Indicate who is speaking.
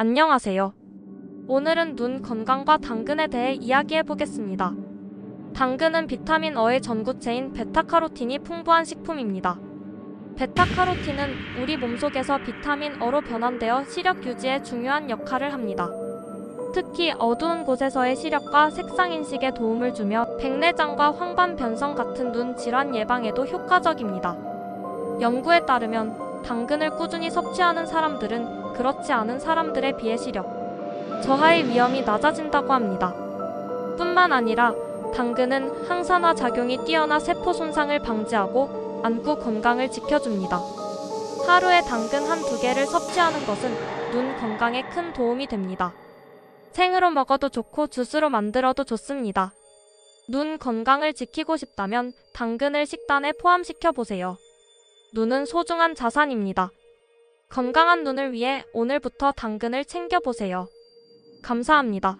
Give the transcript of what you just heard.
Speaker 1: 안녕하세요. 오늘은 눈 건강과 당근에 대해 이야기해 보겠습니다. 당근은 비타민 어의 전구체인 베타카로틴이 풍부한 식품입니다. 베타카로틴은 우리 몸속에서 비타민 어로 변환되어 시력 유지에 중요한 역할을 합니다. 특히 어두운 곳에서의 시력과 색상 인식에 도움을 주며 백내장과 황반 변성 같은 눈 질환 예방에도 효과적입니다. 연구에 따르면 당근을 꾸준히 섭취하는 사람들은 그렇지 않은 사람들에 비해 시력 저하의 위험이 낮아진다고 합니다. 뿐만 아니라 당근은 항산화 작용이 뛰어나 세포 손상을 방지하고 안구 건강을 지켜줍니다. 하루에 당근 한 두 개를 섭취하는 것은 눈 건강에 큰 도움이 됩니다. 생으로 먹어도 좋고 주스로 만들어도 좋습니다. 눈 건강을 지키고 싶다면 당근을 식단에 포함시켜 보세요. 눈은 소중한 자산입니다. 건강한 눈을 위해 오늘부터 당근을 챙겨보세요. 감사합니다.